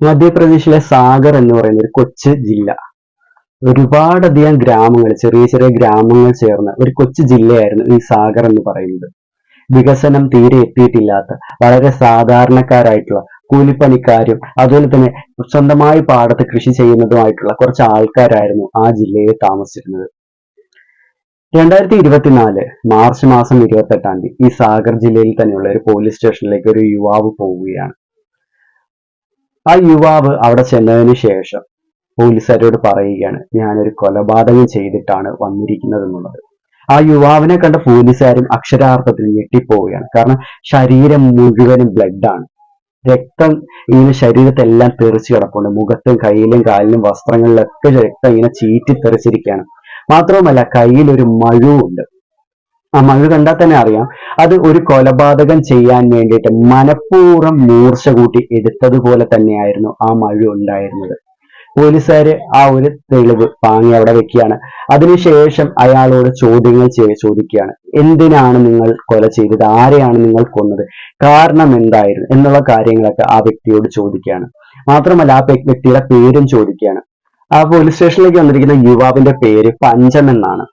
മധ്യപ്രദേശിലെ സാഗർ എന്ന് പറയുന്ന ഒരു കൊച്ചു ജില്ല. ഒരുപാടധികം ഗ്രാമങ്ങൾ ചെറിയ ചെറിയ ഗ്രാമങ്ങൾ ചേർന്ന ഒരു കൊച്ചു ജില്ലയായിരുന്നു ഈ സാഗർ എന്ന് പറയുന്നത്. വികസനം തീരെ എത്തിയിട്ടില്ലാത്ത വളരെ സാധാരണക്കാരായിട്ടുള്ള കൂലിപ്പണിക്കാരും അതുപോലെ തന്നെ സ്വന്തമായി പാടത്ത് കൃഷി ചെയ്യുന്നതുമായിട്ടുള്ള കുറച്ച് ആൾക്കാരായിരുന്നു ആ ജില്ലയിൽ താമസിച്ചിരുന്നത്. രണ്ടായിരത്തി ഇരുപത്തിനാല് മാർച്ച് മാസം ഇരുപത്തെട്ടാം തീയതി ഈ സാഗർ ജില്ലയിൽ തന്നെയുള്ള ഒരു പോലീസ് സ്റ്റേഷനിലേക്ക് ഒരു യുവാവ് പോവുകയാണ്. ആ യുവാവ് അവിടെ ചെന്നതിന് ശേഷം പോലീസുകാരോട് പറയുകയാണ് ഞാനൊരു കൊലപാതകം ചെയ്തിട്ടാണ് വന്നിരിക്കുന്നത് എന്നുള്ളത് ആ യുവാവിനെ കണ്ട പോലീസുകാരും അക്ഷരാർത്ഥത്തിൽ ഞെട്ടിപ്പോവുകയാണ്. കാരണം ശരീരം മുഴുവനും ബ്ലഡാണ് രക്തം ഇങ്ങനെ ശരീരത്തെല്ലാം തെറിച്ച് കിടപ്പുണ്ട്. മുഖത്തും കയ്യിലും കാലിലും വസ്ത്രങ്ങളിലൊക്കെ രക്തം ഇങ്ങനെ ചീറ്റി തെറിച്ചിരിക്കുകയാണ് മാത്രവുമല്ല കയ്യിൽ ഒരു മഴുവുണ്ട്. ആ മഴു കണ്ടാൽ തന്നെ അറിയാം. അത് ഒരു കൊലപാതകം ചെയ്യാൻ വേണ്ടിയിട്ട് മനഃപൂർവം മൂർച്ച കൂട്ടി എടുത്തതുപോലെ തന്നെയായിരുന്നു ആ മഴ ഉണ്ടായിരുന്നത്. പോലീസുകാര് ആ ഒരു തെളിവ് വാങ്ങി അവിടെ വെക്കുകയാണ്. അതിനുശേഷം അയാളോട് ചോദ്യങ്ങൾ ചെയ്ത് ചോദിക്കുകയാണ്. എന്തിനാണ് നിങ്ങൾ കൊല ചെയ്തത്? ആരെയാണ് നിങ്ങൾ കൊന്നത്? കാരണം എന്തായിരുന്നു? എന്നുള്ള കാര്യങ്ങളൊക്കെ ആ വ്യക്തിയോട് ചോദിക്കുകയാണ്. മാത്രമല്ല ആ വ്യക്തിയുടെ പേരും ചോദിക്കുകയാണ്. ആ പോലീസ് സ്റ്റേഷനിലേക്ക് വന്നിരിക്കുന്ന യുവാവിന്റെ പേര് പഞ്ചം എന്നാണ്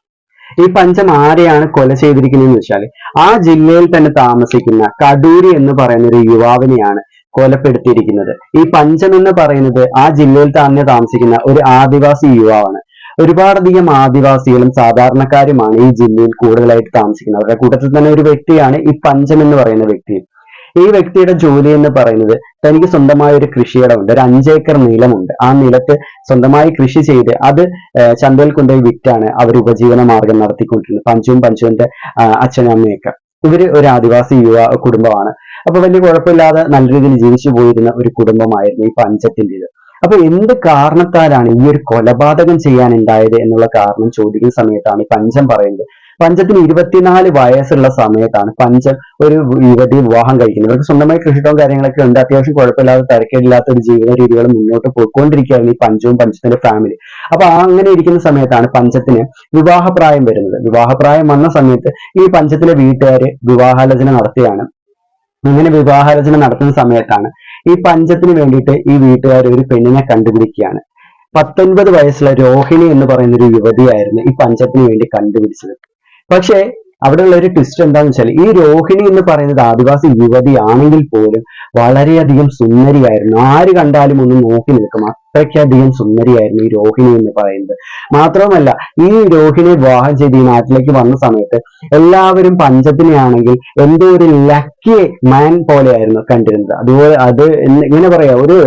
ഈ പഞ്ചം ആരെയാണ് കൊല ചെയ്തിരിക്കുന്നതെന്ന് വെച്ചാൽ ആ ജില്ലയിൽ തന്നെ താമസിക്കുന്ന കടൂരി എന്ന് പറയുന്ന ഒരു യുവാവിനെയാണ് കൊലപ്പെടുത്തിയിരിക്കുന്നത്. ഈ പഞ്ചം എന്ന് പറയുന്നത് ആ ജില്ലയിൽ തന്നെ താമസിക്കുന്ന ഒരു ആദിവാസി യുവാവാണ്. ഒരുപാടധികം ആദിവാസികളും സാധാരണക്കാരുമാണ് ഈ ജില്ലയിൽ കൂടുതലായിട്ട് താമസിക്കുന്നത്. അവരുടെ കൂട്ടത്തിൽ തന്നെ ഒരു വ്യക്തിയാണ് ഈ പഞ്ചം എന്ന് പറയുന്ന വ്യക്തി. ഈ വ്യക്തിയുടെ ജോലി എന്ന് പറയുന്നത് തനിക്ക് സ്വന്തമായ ഒരു കൃഷിയിടമുണ്ട്. ഒരു അഞ്ചേക്കർ നിലമുണ്ട് ആ നിലത്ത് സ്വന്തമായി കൃഷി ചെയ്ത് അത് ചന്തയിൽ കൊണ്ടുപോയി വിറ്റാണ് അവർ ഉപജീവന മാർഗം നടത്തിക്കൊണ്ടിരുന്നത്. പഞ്ചുവും പഞ്ചുവിന്റെ അച്ഛനും അമ്മയൊക്കെ. ഇവർ ഒരു ആദിവാസി യുവ കുടുംബമാണ്. അപ്പൊ വലിയ കുഴപ്പമില്ലാതെ നല്ല രീതിയിൽ ജീവിച്ചു പോയിരുന്ന ഒരു കുടുംബമായിരുന്നു ഈ പഞ്ചത്തിന്റെത്. അപ്പൊ എന്ത് കാരണത്താലാണ് ഈ ഒരു കൊലപാതകം ചെയ്യാൻ ഉണ്ടായത് എന്നുള്ള കാരണം ചോദിക്കുന്ന സമയത്താണ് പഞ്ചം പറയുന്നത്. പഞ്ചത്തിന് ഇരുപത്തിനാല് വയസ്സുള്ള സമയത്താണ് പഞ്ചം ഒരു യുവതി വിവാഹം കഴിക്കുന്നത്. ഇവർക്ക് സ്വന്തമായി കൃഷിയിടവും കാര്യങ്ങളൊക്കെ ഉണ്ട്. അത്യാവശ്യം കുഴപ്പമില്ലാതെ തരക്കേടില്ലാത്ത ഒരു ജീവിത രീതികൾ മുന്നോട്ട് പോയിക്കൊണ്ടിരിക്കുകയാണ് ഈ പഞ്ചവും പഞ്ചത്തിന്റെ ഫാമിലി അപ്പൊ അങ്ങനെ ഇരിക്കുന്ന സമയത്താണ് പഞ്ചത്തിന് വിവാഹപ്രായം വരുന്നത്. വിവാഹപ്രായം വന്ന സമയത്ത് ഈ പഞ്ചത്തിലെ വീട്ടുകാര് വിവാഹാലോചന നടത്തിയാണ് അങ്ങനെ വിവാഹാലോചന നടത്തുന്ന സമയത്താണ് ഈ പഞ്ചത്തിന് വേണ്ടിയിട്ട് ഈ വീട്ടുകാർ ഒരു പെണ്ണിനെ കണ്ടുപിടിക്കുകയാണ്. പത്തൊൻപത് വയസ്സുള്ള രോഹിണി എന്ന് പറയുന്ന ഒരു യുവതിയായിരുന്നു ഈ പഞ്ചത്തിന് വേണ്ടി കണ്ടുപിടിച്ചത്. പക്ഷേ അവിടെയുള്ള ഒരു ട്വിസ്റ്റ് എന്താണെന്ന് വെച്ചാൽ ഈ രോഹിണി എന്ന് പറയുന്നത് ആദിവാസി യുവതിയാണെങ്കിൽ പോലും വളരെയധികം സുന്ദരിയായിരുന്നു. ആര് കണ്ടാലും ഒന്ന് നോക്കി നിൽക്കും. അത്രയ്ക്കധികം സുന്ദരിയായിരുന്നു ഈ രോഹിണി എന്ന് പറയുന്നത്. മാത്രവുമല്ല ഈ രോഹിണി വിവാഹം ചെയ്ത് ഈ നാട്ടിലേക്ക് വന്ന സമയത്ത് എല്ലാവരും പഞ്ചത്തിനെയാണെങ്കിൽ എന്തോ ഒരു ലക്കി മാൻ പോലെയായിരുന്നു കണ്ടിരുന്നത്. അതുപോലെ അത് ഇങ്ങനെ പറയാ ഒരു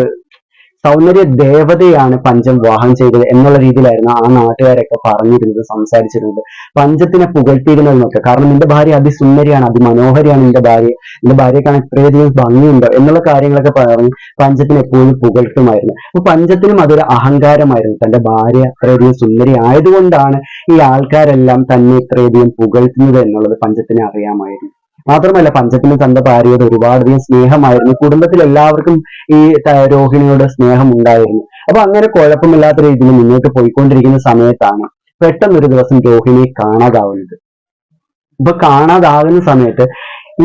സൗന്ദര്യ ദേവതയാണ് പഞ്ചം വിവാഹം ചെയ്തത് എന്നുള്ള രീതിയിലായിരുന്നു ആ നാട്ടുകാരൊക്കെ പറഞ്ഞിരുന്നത് സംസാരിച്ചിരുന്നത്. പഞ്ചത്തിനെ പുകഴ്ത്തിയിരുന്നതെന്നൊക്കെ കാരണം നിന്റെ ഭാര്യ അതിസുന്ദരിയാണ് അതിമനോഹരിയാണ് നിന്റെ ഭാര്യ. നിന്റെ ഭാര്യക്കാണ് ഇത്രയധികം ഭംഗിയുണ്ടോ എന്നുള്ള കാര്യങ്ങളൊക്കെ പറഞ്ഞ് പഞ്ചത്തിനെ എപ്പോഴും പുകഴ്ത്തുമായിരുന്നു. അപ്പൊ പഞ്ചത്തിനും അതൊരു അഹങ്കാരമായിരുന്നു. തന്റെ ഭാര്യ അത്രയധികം സുന്ദരി ആയതുകൊണ്ടാണ് ഈ ആൾക്കാരെല്ലാം തന്നെ ഇത്രയധികം പുകഴ്ത്തുന്നത് എന്നുള്ളത് പഞ്ചത്തിനെ അറിയാമായിരുന്നു. മാത്രമല്ല പഞ്ചത്തിന് ഭാര്യയോട് ഒരുപാടധികം സ്നേഹമായിരുന്നു. കുടുംബത്തിൽ എല്ലാവർക്കും ഈ രോഹിണിയോട് സ്നേഹം ഉണ്ടായിരുന്നു അപ്പൊ അങ്ങനെ കുഴപ്പമില്ലാത്ത രീതിയിൽ മുന്നോട്ട് പോയിക്കൊണ്ടിരിക്കുന്ന സമയത്താണ് പെട്ടെന്ന് ഒരു ദിവസം രോഹിണിയെ കാണാതാവുന്നത്. ഇപ്പൊ കാണാതാകുന്ന സമയത്ത്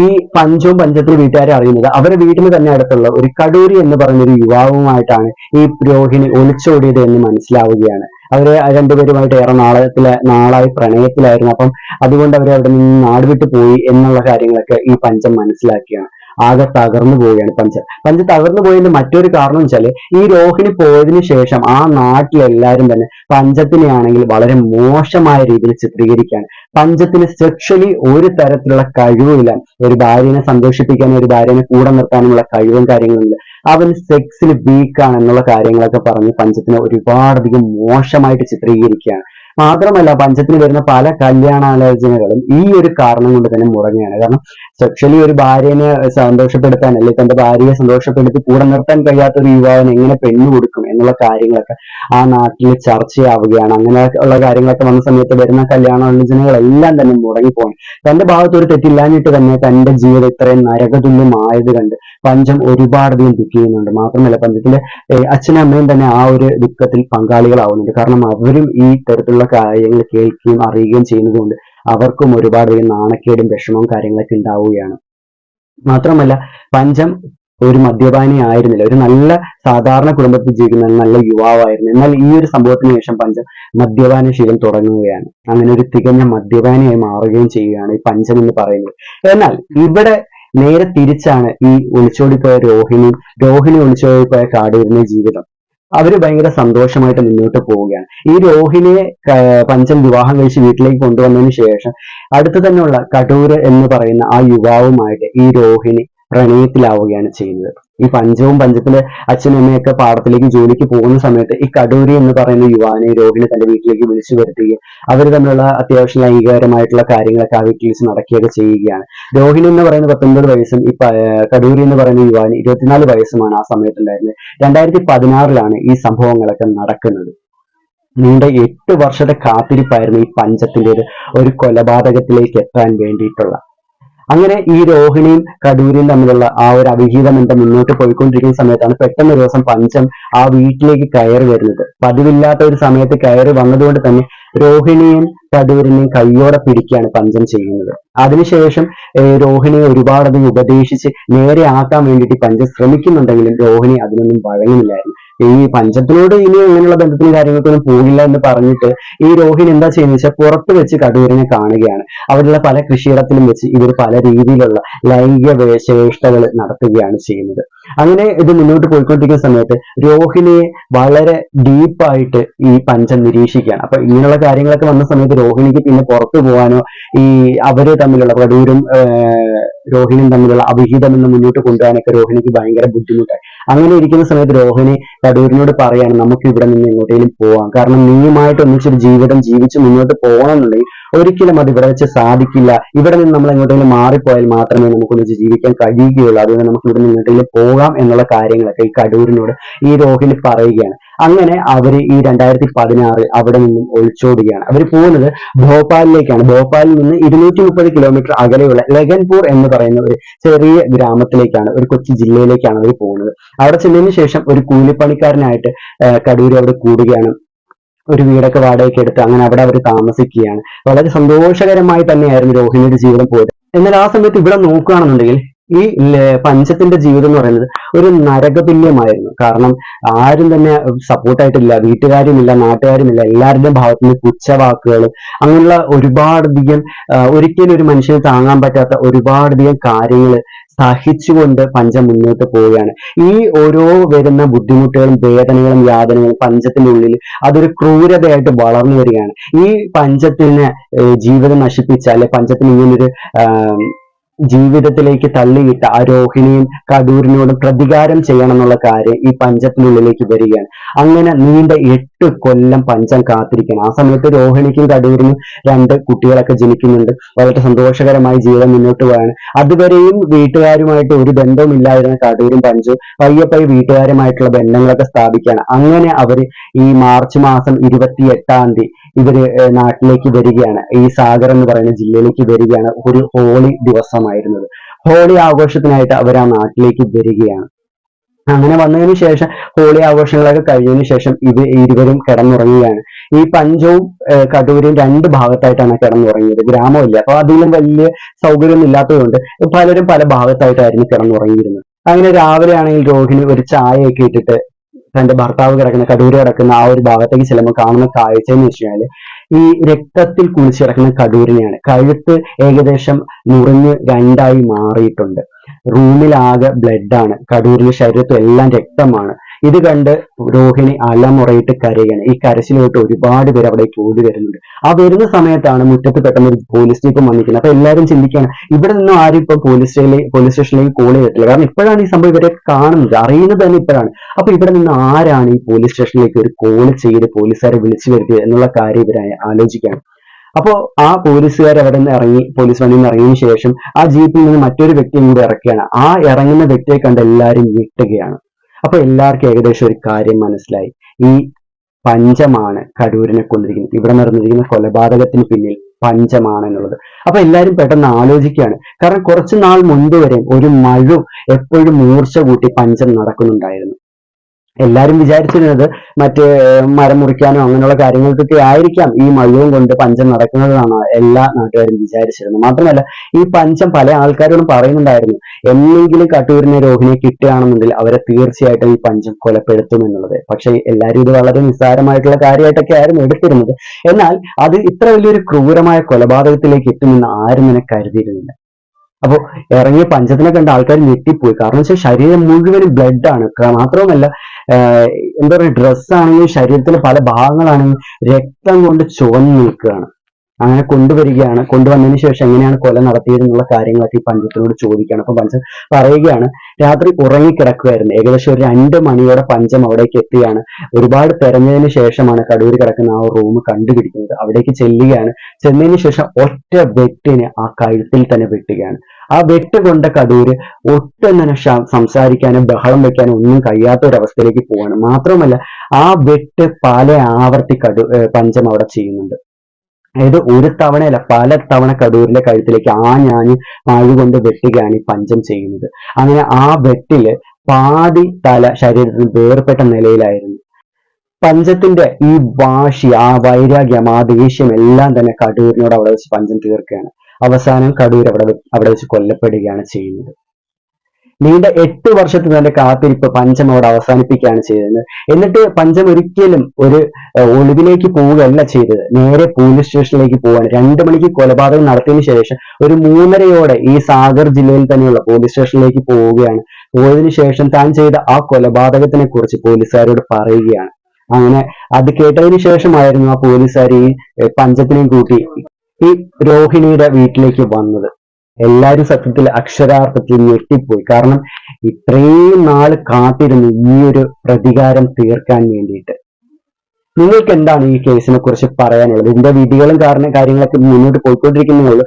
ഈ പഞ്ചവും പഞ്ചത്തിന് വീട്ടുകാരെ അറിയുന്നത് അവരുടെ വീട്ടിന് തന്നെ അടുത്തുള്ള ഒരു കടൂരി എന്ന് പറയുന്ന ഒരു യുവാവുമായിട്ടാണ് ഈ രോഹിണി ഒളിച്ചോടിയത് എന്ന് മനസ്സിലാവുകയാണ്. അവർ രണ്ടുപേരുമായിട്ട് ഏറെ നാളത്തിലെ നാളായി പ്രണയത്തിലായിരുന്നു. അപ്പം അതുകൊണ്ട് അവർ അവിടെ നിന്ന് നാട് വിട്ടു പോയി എന്നുള്ള കാര്യങ്ങളൊക്കെ ഈ പഞ്ചം മനസ്സിലാക്കിയാണ്. ആകെ തകർന്നു പോവുകയാണ് പഞ്ച്. പഞ്ച് തകർന്നു പോയതിന്റെ മറ്റൊരു കാരണം വെച്ചാൽ ഈ രോഹിണി പോയതിനു ശേഷം ആ നാട്ടിലെല്ലാരും തന്നെ പഞ്ചത്തിനെ ആണെങ്കിൽ വളരെ മോശമായ രീതിയിൽ ചിത്രീകരിക്കുകയാണ്. പഞ്ചത്തിന് സെക്ഷലി ഒരു തരത്തിലുള്ള കഴിവുമില്ല. ഒരു ഭാര്യനെ സന്തോഷിപ്പിക്കാനും ഒരു ഭാര്യനെ കൂടെ നിർത്താനുമുള്ള കഴിവും കാര്യങ്ങളുമില്ല. അവൻ സെക്സിൽ വീക്കാണ് എന്നുള്ള കാര്യങ്ങളൊക്കെ പറഞ്ഞ് പഞ്ചത്തിനെ ഒരുപാടധികം മോശമായിട്ട് ചിത്രീകരിക്കുകയാണ്. മാത്രമല്ല പഞ്ചത്തിന് വരുന്ന പല കല്യാണാലോചനകളും ഈ ഒരു കാരണം കൊണ്ട് തന്നെ മുടങ്ങുകയാണ്. കാരണം സെക്ഷലി ഒരു ഭാര്യനെ സന്തോഷപ്പെടുത്താൻ അല്ലെങ്കിൽ തന്റെ ഭാര്യയെ സന്തോഷപ്പെടുത്തി കൂടെ നിർത്താൻ കഴിയാത്ത ഒരു യുവാവിന് എങ്ങനെ പെണ്ണ് കൊടുക്കും? എന്നുള്ള കാര്യങ്ങളൊക്കെ ആ നാട്ടിൽ ചർച്ചയാവുകയാണ്. അങ്ങനെ ഉള്ള കാര്യങ്ങളൊക്കെ വന്ന സമയത്ത് വരുന്ന കല്യാണാലോചനകളെല്ലാം തന്നെ മുടങ്ങിപ്പോയി. തന്റെ ഭാഗത്ത് ഒരു തെറ്റില്ലാഞ്ഞിട്ട് തന്നെ തന്റെ ജീവിതം ഇത്രയും നരകതുല്യമായത് കണ്ട് പഞ്ചം ഒരുപാടധികം ദുഃഖിക്കുന്നുണ്ട്. മാത്രമല്ല പഞ്ചത്തിന്റെ അച്ഛനും അമ്മയും തന്നെ ആ ഒരു ദുഃഖത്തിൽ പങ്കാളികളാവുന്നുണ്ട്. കാരണം അവരും ഈ തരത്തിലുള്ള കാര്യങ്ങൾ കേൾക്കുകയും അറിയുകയും ചെയ്യുന്നതുകൊണ്ട് അവർക്കും ഒരുപാടധികം നാണക്കേടും വിഷമവും കാര്യങ്ങളൊക്കെ ഉണ്ടാവുകയാണ്. മാത്രമല്ല പഞ്ചം ഒരു മദ്യപാനി ആയിരുന്നില്ല. ഒരു നല്ല സാധാരണ കുടുംബത്തിൽ ജീവിക്കുന്ന നല്ല യുവാവായിരുന്നു. എന്നാൽ ഈ ഒരു സംഭവത്തിന് ശേഷം പഞ്ച മദ്യപാന ശീലം തുടങ്ങുകയാണ്. അങ്ങനെ ഒരു തികഞ്ഞ മദ്യപാനിയായി മാറുകയും ചെയ്യുകയാണ് ഈ പഞ്ചൻ എന്ന് പറയുന്നത്. എന്നാൽ ഇവിടെ നേരെ തിരിച്ചാണ് ഈ ഒളിച്ചോടിപ്പോയ രോഹിണി രോഹിണി ഒളിച്ചോടിപ്പോയ കാടിയിരുന്ന ജീവിതം. അവർ ഭയങ്കര സന്തോഷമായിട്ട് മുന്നോട്ട് പോവുകയാണ്. ഈ രോഹിണിയെ പഞ്ചൻ പഞ്ചം വിവാഹം കഴിച്ച് വീട്ടിലേക്ക് കൊണ്ടുവന്നതിന് ശേഷം അടുത്ത് തന്നെയുള്ള കടൂര് എന്ന് പറയുന്ന ആ യുവാവുമായിട്ട് ഈ രോഹിണി പ്രണയത്തിലാവുകയാണ് ചെയ്യുന്നത്. ഈ പഞ്ചവും പഞ്ചത്തിലെ അച്ഛനും അമ്മയൊക്കെ പാടത്തിലേക്ക് ജോലിക്ക് പോകുന്ന സമയത്ത് ഈ കടൂരി എന്ന് പറയുന്ന യുവാനെ രോഗിനെ തന്റെ വീട്ടിലേക്ക് വിളിച്ചു വരുത്തുകയും അവർ തമ്മിലുള്ള അത്യാവശ്യം ലൈംഗികപരമായിട്ടുള്ള കാര്യങ്ങളൊക്കെ ആ വീട്ടിൽ വെച്ച് നടക്കുകയൊക്കെ ചെയ്യുകയാണ്. രോഹിണി എന്ന് പറയുന്ന പത്തൊൻപത് വയസ്സും ഈ കടൂരി എന്ന് പറയുന്ന യുവാന് ഇരുപത്തിനാല് വയസ്സുമാണ് ആ സമയത്തുണ്ടായിരുന്നത്. രണ്ടായിരത്തി പതിനാറിലാണ് ഈ സംഭവങ്ങളൊക്കെ നടക്കുന്നത്. നീണ്ട എട്ട് വർഷത്തെ കാത്തിരിപ്പായിരുന്നു ഈ പഞ്ചത്തിന്റെ ഒരു കൊലപാതകത്തിലേക്ക് എത്താൻ വേണ്ടിയിട്ടുള്ള അങ്ങനെ ഈ രോഹിണിയും കടൂരിയും തമ്മിലുള്ള ആ ഒരു അവിഹിത ബന്ധം മുന്നോട്ട് പോയിക്കൊണ്ടിരിക്കുന്ന സമയത്താണ് പെട്ടെന്ന് ദിവസം പഞ്ചം ആ വീട്ടിലേക്ക് കയറി വരുന്നത്. പതിവില്ലാത്ത ഒരു സമയത്ത് കയറി വന്നതുകൊണ്ട് തന്നെ രോഹിണിയും കടൂരിനെയും കയ്യോടെ പിടിക്കുകയാണ് പഞ്ചം ചെയ്യുന്നത്. അതിനുശേഷം രോഹിണിയെ ഒരുപാടധികം ഉപദേശിച്ച് നേരെ ആക്കാൻ വേണ്ടിയിട്ട് പഞ്ചം ശ്രമിക്കുന്നുണ്ടെങ്കിലും രോഹിണി അതിനൊന്നും വഴങ്ങുന്നില്ലായിരുന്നു. ഈ പഞ്ചത്തിനോട് ഇനി അങ്ങനെയുള്ള ബന്ധത്തിനും കാര്യങ്ങൾക്കൊന്നും പോകില്ല എന്ന് പറഞ്ഞിട്ട് ഈ രോഹിണി എന്താ ചെയ്യുന്നത്? വെച്ചാൽ പുറത്ത് വെച്ച് കടൂരിനെ കാണുകയാണ്. അവിടെയുള്ള പല കൃഷിയിടത്തിലും വെച്ച് ഇവർ പല രീതിയിലുള്ള ലൈംഗിക വേശേഷ്ടകൾ നടത്തുകയാണ് ചെയ്യുന്നത്. അങ്ങനെ ഇത് മുന്നോട്ട് പോയിക്കൊണ്ടിരിക്കുന്ന സമയത്ത് രോഹിണിയെ വളരെ ഡീപ്പായിട്ട് ഈ പഞ്ചം നിരീക്ഷിക്കുകയാണ്. അപ്പൊ ഇങ്ങനെയുള്ള കാര്യങ്ങളൊക്കെ വന്ന സമയത്ത് രോഹിണിക്ക് പിന്നെ പുറത്തു പോകാനോ ഈ അവർ തമ്മിലുള്ള കടൂരും രോഹിണിയും തമ്മിലുള്ള അവിഹിതം എന്ന് മുന്നോട്ട് കൊണ്ടുപോകാനൊക്കെ രോഹിണിക്ക് ഭയങ്കര ബുദ്ധിമുട്ടായി. അങ്ങനെ ഇരിക്കുന്ന സമയത്ത് രോഹിണി കടൂരിനോട് പറയാണ് നമുക്ക് ഇവിടെ നിന്ന് എങ്ങോട്ടേലും പോവാം. കാരണം നീയുമായിട്ട് ഒന്നിച്ചൊരു ജീവിതം ജീവിച്ച് മുന്നോട്ട് പോകണമെന്നുണ്ടെങ്കിൽ ഒരിക്കലും അത് ഇവിടെ വെച്ച് സാധിക്കില്ല. ഇവിടെ നിന്ന് നമ്മൾ എങ്ങോട്ടെങ്കിലും മാറിപ്പോയാൽ മാത്രമേ നമുക്ക് ഒന്നിച്ച് ജീവിക്കാൻ കഴിയുകയുള്ളൂ. അതുകൊണ്ട് നമുക്ക് ഇവിടെ നിന്ന് എങ്ങോട്ടെങ്കിലും പോകാം എന്നുള്ള കാര്യങ്ങളൊക്കെ ഈ കടൂരിനോട് ഈ രോഹിണി പറയുകയാണ്. അങ്ങനെ അവർ ഈ രണ്ടായിരത്തി പതിനാറ് അവിടെ നിന്നും ഒളിച്ചോടുകയാണ്. അവർ പോകുന്നത് ഭോപ്പാലിലേക്കാണ്. ഭോപ്പാലിൽ നിന്ന് ഇരുന്നൂറ്റി മുപ്പത് കിലോമീറ്റർ അകലെയുള്ള ലഗൻപൂർ എന്ന് പറയുന്ന ഒരു ചെറിയ ഗ്രാമത്തിലേക്കാണ് ഒരു കൊച്ചു ജില്ലയിലേക്കാണ് അവർ പോകുന്നത്. അവിടെ ചെന്നതിന് ശേഷം ഒരു കൂലിപ്പണിക്കാരനായിട്ട് കടൂര് അവിടെ കൂടുകയാണ്. ഒരു വീടൊക്കെ വാടകയ്ക്ക് എടുത്ത് അങ്ങനെ അവിടെ അവർ താമസിക്കുകയാണ്. വളരെ സന്തോഷകരമായി തന്നെയായിരുന്നു രോഹിണിയുടെ ജീവിതം പോയത്. എന്നാൽ ആ സമയത്ത് ഇവിടെ നോക്കുകയാണെന്നുണ്ടെങ്കിൽ ഈ പഞ്ചത്തിന്റെ ജീവിതം എന്ന് പറയുന്നത് ഒരു നരകതുല്യമായിരുന്നു. കാരണം ആരും തന്നെ സപ്പോർട്ടായിട്ടില്ല വീട്ടുകാരുമില്ല നാട്ടുകാരുമില്ല എല്ലാവരുടെയും ഭാഗത്തു നിന്ന് പുച്ഛവാക്കുകൾ അങ്ങനെയുള്ള ഒരുപാടധികം ഒരിക്കലും ഒരു മനുഷ്യന് താങ്ങാൻ പറ്റാത്ത ഒരുപാടധികം കാര്യങ്ങൾ സഹിച്ചുകൊണ്ട് പഞ്ചം മുന്നോട്ട് പോവുകയാണ്. ഈ ഓരോ വരുന്ന ബുദ്ധിമുട്ടുകളും വേദനകളും യാതനകളും പഞ്ചത്തിന്റെ ഉള്ളിൽ അതൊരു ക്രൂരതയായിട്ട് വളർന്നു വരികയാണ്. ഈ പഞ്ചത്തിന് ജീവിതം നശിപ്പിച്ച അല്ലെ പഞ്ചത്തിന് ഇങ്ങനൊരു ജീവിതത്തിലേക്ക് തള്ളിയിട്ട ആ രോഹിണിയും കടൂരിനോടും പ്രതികാരം ചെയ്യണം എന്നുള്ള കാര്യം ഈ പഞ്ചത്തിനുള്ളിലേക്ക് വരികയാണ്. അങ്ങനെ നീണ്ട എട്ട് കൊല്ലം പഞ്ചം കാത്തിരിക്കണം ആ സമയത്ത് രോഹിണിക്കും കടൂരിനും രണ്ട് കുട്ടികളൊക്കെ ജനിക്കുന്നുണ്ട്. വളരെ സന്തോഷകരമായി ജീവിതം മുന്നോട്ട് പോവാണ് അതുവരെയും വീട്ടുകാരുമായിട്ട് ഒരു ബന്ധവുമില്ലായിരുന്ന കടൂരും പഞ്ചും പയ്യെ പയ്യെ വീട്ടുകാരുമായിട്ടുള്ള ബന്ധങ്ങളൊക്കെ സ്ഥാപിക്കുകയാണ്. അങ്ങനെ അവർ ഈ മാർച്ച് മാസം ഇരുപത്തി എട്ടാം തീയതി ഇവർ നാട്ടിലേക്ക് വരികയാണ്. ഈ സാഗർ എന്ന് പറയുന്ന ജില്ലയിലേക്ക് വരികയാണ്. ഒരു ഹോളി ദിവസമായിരുന്നത് ഹോളി ആഘോഷത്തിനായിട്ട് അവർ ആ നാട്ടിലേക്ക് വരികയാണ്. അങ്ങനെ വന്നതിന് ശേഷം ഹോളി ആഘോഷങ്ങളൊക്കെ കഴിഞ്ഞതിന് ശേഷം ഇത് ഇരുവരും കിടന്നുറങ്ങുകയാണ്. ഈ പഞ്ചവും കടൂരും രണ്ട് ഭാഗത്തായിട്ടാണ് കിടന്നുറങ്ങിയത്. ഗ്രാമമില്ല. അപ്പൊ അതിലും വലിയ സൗകര്യം ഇല്ലാത്തതുകൊണ്ട് പലരും പല ഭാഗത്തായിട്ടായിരുന്നു കിടന്നുറങ്ങിയിരുന്നത്. അങ്ങനെ രാവിലെ ആണെങ്കിൽ രോഹിണി ഒരു ചായയൊക്കെ ഇട്ടിട്ട് തന്റെ ഭർത്താവ് കിടക്കുന്ന കടൂര് കിടക്കുന്ന ആ ഒരു ഭാഗത്തേക്ക് ചെല്ലുമ്പോൾ കാണുന്ന കാഴ്ച എന്ന് ഈ രക്തത്തിൽ കുളിച്ചിറങ്ങുന്ന കടൂരിനെയാണ്. കഴുത്ത് ഏകദേശം മുറിഞ്ഞ് രണ്ടായി മാറിയിട്ടുണ്ട്. റൂമിലാകെ ബ്ലഡ് ആണ് കടൂരിന്റെ ശരീരത്തും എല്ലാം രക്തമാണ്. ഇത് കണ്ട് രോഹിണി അലമുറയിട്ട് കരയാണ്. ഈ കരച്ചിലോട്ട് ഒരുപാട് പേര് അവിടെ ഓടി വരുന്നുണ്ട്. ആ വരുന്ന സമയത്താണ് മുറ്റത്ത് പെട്ടെന്ന് ഒരു പോലീസ് ജീപ്പ് വന്നിരിക്കുന്നത്. അപ്പൊ എല്ലാവരും ചിന്തിക്കുകയാണ് ഇവിടെ നിന്നും ആരും ഇപ്പൊ പോലീസ് സ്റ്റേഷനിലേക്ക് പോലീസ് സ്റ്റേഷനിലേക്ക് കോൾ ചെയ്തിട്ടില്ല. കാരണം ഇപ്പോഴാണ് ഈ സംഭവം ഇവരെ കാണുന്നത്. അറിയുന്നത് തന്നെ ഇപ്പോഴാണ്. അപ്പൊ ഇവിടെ നിന്ന് ആരാണ് ഈ പോലീസ് സ്റ്റേഷനിലേക്ക് ഒരു കോൾ ചെയ്ത് പോലീസുകാരെ വിളിച്ചു വരുത്തിയത് എന്നുള്ള കാര്യം ഇവരെ ആലോചിക്കുകയാണ്. അപ്പോ ആ പോലീസുകാർ അവിടെ നിന്ന് ഇറങ്ങി പോലീസ് വണ്ടിയിൽ നിന്ന് ഇറങ്ങിയതിനു ശേഷം ആ ജീപ്പിൽ നിന്ന് മറ്റൊരു വ്യക്തിയും കൂടി ഇറക്കുകയാണ്. ആ ഇറങ്ങുന്ന വ്യക്തിയെ കണ്ട് എല്ലാവരും ഞെട്ടുകയാണ്. അപ്പൊ എല്ലാവർക്കും ഏകദേശം ഒരു കാര്യം മനസ്സിലായി. ഈ പഞ്ചമാണ് കടൂരിനെ കൊന്നിരിക്കുന്നത്. ഇവിടെ നടന്നിരിക്കുന്ന കൊലപാതകത്തിന് പിന്നിൽ പഞ്ചമാണ് എന്നുള്ളത്. അപ്പൊ എല്ലാവരും പെട്ടെന്ന് ആലോചിക്കുകയാണ്. കാരണം കുറച്ചു നാൾ മുൻപ് വരെ ഒരു മഴു എപ്പോഴും മൂർച്ച കൂട്ടി പഞ്ചം നടക്കുന്നുണ്ടായിരുന്നു. എല്ലാരും വിചാരിച്ചിരുന്നത് മറ്റേ മരം മുറിക്കാനോ അങ്ങനെയുള്ള കാര്യങ്ങൾക്കൊക്കെ ആയിരിക്കാം ഈ മഴയും കൊണ്ട് പഞ്ചം നടക്കുന്നതാണ് എല്ലാ നാട്ടുകാരും വിചാരിച്ചിരുന്നത്. മാത്രമല്ല ഈ പഞ്ചം പല ആൾക്കാരോടും പറയുന്നുണ്ടായിരുന്നു എന്നെങ്കിലും കട്ടൂരിനെ രോഹിണിയെ കിട്ടുകയാണെന്നുണ്ടെങ്കിൽ അവരെ തീർച്ചയായിട്ടും ഈ പഞ്ചം കൊലപ്പെടുത്തും എന്നുള്ളത്. പക്ഷെ എല്ലാവരും ഇത് വളരെ നിസ്സാരമായിട്ടുള്ള കാര്യമായിട്ടൊക്കെ ആയിരുന്നു എടുത്തിരുന്നത്. എന്നാൽ അത് ഇത്ര വലിയൊരു ക്രൂരമായ കൊലപാതകത്തിലേക്ക് എത്തുമെന്ന് ആരും തന്നെ കരുതിയിരുന്നില്ല. അപ്പോ ഇറങ്ങിയ പഞ്ചത്തിനെ കണ്ട ആൾക്കാർ ഞെട്ടിപ്പോയി. കാരണം വെച്ചാൽ ശരീരം മുഴുവനും ബ്ലഡ് ആണ്. മാത്രവുമല്ല എന്താ പറയുക ഡ്രസ്സാണെങ്കിലും ശരീരത്തിലെ പല ഭാഗങ്ങളാണെങ്കിലും രക്തം കൊണ്ട് ചുവന്നു നിൽക്കുകയാണ്. അങ്ങനെ കൊണ്ടുവരികയാണ്. കൊണ്ടുവന്നതിന് ശേഷം എങ്ങനെയാണ് കൊല നടത്തിയതെന്നുള്ള കാര്യങ്ങളൊക്കെ ഈ പഞ്ചത്തിനോട് ചോദിക്കുകയാണ്. അപ്പൊ പഞ്ചം പറയുകയാണ് രാത്രി ഉറങ്ങിക്കിടക്കുകയായിരുന്നു ഏകദേശം ഒരു രണ്ട് മണിയോടെ പഞ്ചം അവിടേക്ക് എത്തിയാണ് ഒരുപാട് തെരഞ്ഞതിന് ശേഷമാണ് കടൂർ കിടക്കുന്ന ആ റൂം കണ്ടുപിടിക്കുന്നത്. അവിടേക്ക് ചെല്ലുകയാണ്. ചെന്നതിന് ശേഷം ഒറ്റ വെട്ടിന് ആ കഴുത്തിൽ തന്നെ വെട്ടുകയാണ്. ആ വെട്ട് കൊണ്ട കടൂര് ഒട്ടും തന്നെ സംസാരിക്കാനും ബഹളം വെക്കാനും ഒന്നും കഴിയാത്ത ഒരു അവസ്ഥയിലേക്ക് പോവാണ്. മാത്രമല്ല ആ വെട്ട് പല ആവർത്തി കടു പഞ്ചം അവിടെ ചെയ്യുന്നുണ്ട്. അതായത് ഒരു തവണയല്ല പല തവണ കടൂരിന്റെ കഴുത്തിലേക്ക് ആ ഞാൻ ആഴുകൊണ്ട് വെട്ടുകയാണ് ഈ പഞ്ചം ചെയ്യുന്നത്. അങ്ങനെ ആ വെട്ടിൽ പാതി തല ശരീരത്തിൽ വേർപെട്ട നിലയിലായിരുന്നു. പഞ്ചത്തിന്റെ ഈ വാശി ആ വൈരാഗ്യം ആ ദേഷ്യം എല്ലാം തന്നെ കടൂരിനോട് അവിടെ വെച്ച് പഞ്ചം തീർക്കുകയാണ്. അവസാനം കടൂർ അവിടെ അവിടെ വെച്ച് കൊല്ലപ്പെടുകയാണ് ചെയ്യുന്നത്. നീണ്ട എട്ട് വർഷത്തെ തന്റെ കാത്തിരിപ്പ് പഞ്ചം അവിടെ അവസാനിപ്പിക്കുകയാണ് ചെയ്തത്. എന്നിട്ട് പഞ്ചം ഒരിക്കലും ഒരു ഒളിവിലേക്ക് പോവുകയല്ല ചെയ്തത്. നേരെ പോലീസ് സ്റ്റേഷനിലേക്ക് പോവാണ് രണ്ടു മണിക്ക് കൊലപാതകം നടത്തിയതിനു ശേഷം ഒരു മൂന്നരയോടെ ഈ സാഗർ ജില്ലയിൽ തന്നെയുള്ള പോലീസ് സ്റ്റേഷനിലേക്ക് പോവുകയാണ്. പോയതിനു ശേഷം താൻ ചെയ്ത ആ കൊലപാതകത്തിനെ കുറിച്ച് പോലീസുകാരോട് പറയുകയാണ്. അങ്ങനെ അത് കേട്ടതിന് ശേഷമായിരുന്നു ആ പോലീസുകാർ ഈ പഞ്ചത്തിനെയും കൂട്ടി ഈ രോഹിണിയുടെ വീട്ടിലേക്ക് വന്നത്. എല്ലാരും സത്യത്തിൽ അക്ഷരാർത്ഥത്തിൽ ഞെട്ടിപ്പോയി. കാരണം ഇത്രയും നാൾ കാത്തിരുന്നു ഈ ഒരു പ്രതികാരം തീർക്കാൻ വേണ്ടിയിട്ട്. നിങ്ങൾക്ക് എന്താണ് ഈ കേസിനെ കുറിച്ച് പറയാനുള്ളത്? ഇതിന്റെ വിധികളും കാരണം കാര്യങ്ങളൊക്കെ മുന്നോട്ട് പോയിക്കൊണ്ടിരിക്കുന്നേ ഉള്ളൂ.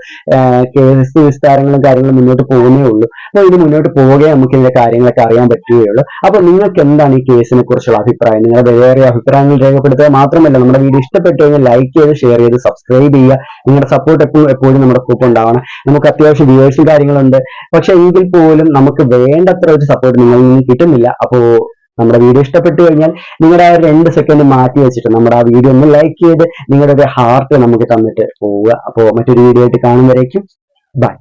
കേസ് വിസ്താരങ്ങളും കാര്യങ്ങളും മുന്നോട്ട് പോകുന്നേ ഉള്ളൂ. അപ്പൊ ഇത് മുന്നോട്ട് പോവുകയെ നമുക്ക് ഇതിന്റെ കാര്യങ്ങളൊക്കെ അറിയാൻ പറ്റുകയുള്ളൂ അപ്പൊ നിങ്ങൾക്ക് എന്താണ് ഈ കേസിനെ കുറിച്ചുള്ള അഭിപ്രായം? നിങ്ങളുടെ വേറെ അഭിപ്രായങ്ങൾ രേഖപ്പെടുത്തുക മാത്രമല്ല നമ്മുടെ വീഡിയോ ഇഷ്ടപ്പെട്ടു കഴിഞ്ഞാൽ ലൈക്ക് ചെയ്ത് ഷെയർ ചെയ്ത് സബ്സ്ക്രൈബ് ചെയ്യുക. നിങ്ങളുടെ സപ്പോർട്ട് എപ്പോഴും എപ്പോഴും നമ്മുടെ കൂപ്പ് ഉണ്ടാവണം. നമുക്ക് അത്യാവശ്യം വ്യൂവേഴ്സും കാര്യങ്ങളുണ്ട്. പക്ഷെ എങ്കിൽ പോലും നമുക്ക് വേണ്ടത്ര ഒരു സപ്പോർട്ട് നിങ്ങളിൽ നിന്ന് കിട്ടുന്നില്ല. അപ്പോ നമ്മുടെ വീഡിയോ ഇഷ്ടപ്പെട്ടു കഴിഞ്ഞാൽ നിങ്ങളുടെ ആ രണ്ട് സെക്കൻഡ് മാറ്റി വെച്ചിട്ട് നമ്മുടെ ആ വീഡിയോ ഒന്ന് ലൈക്ക് ചെയ്ത് നിങ്ങളുടെ ഒരു ഹാർട്ട് നമുക്ക് തന്നിട്ട് പോവുക. അപ്പോൾ മറ്റൊരു വീഡിയോ ആയിട്ട് കാണുമ്പോഴേക്കും ബൈ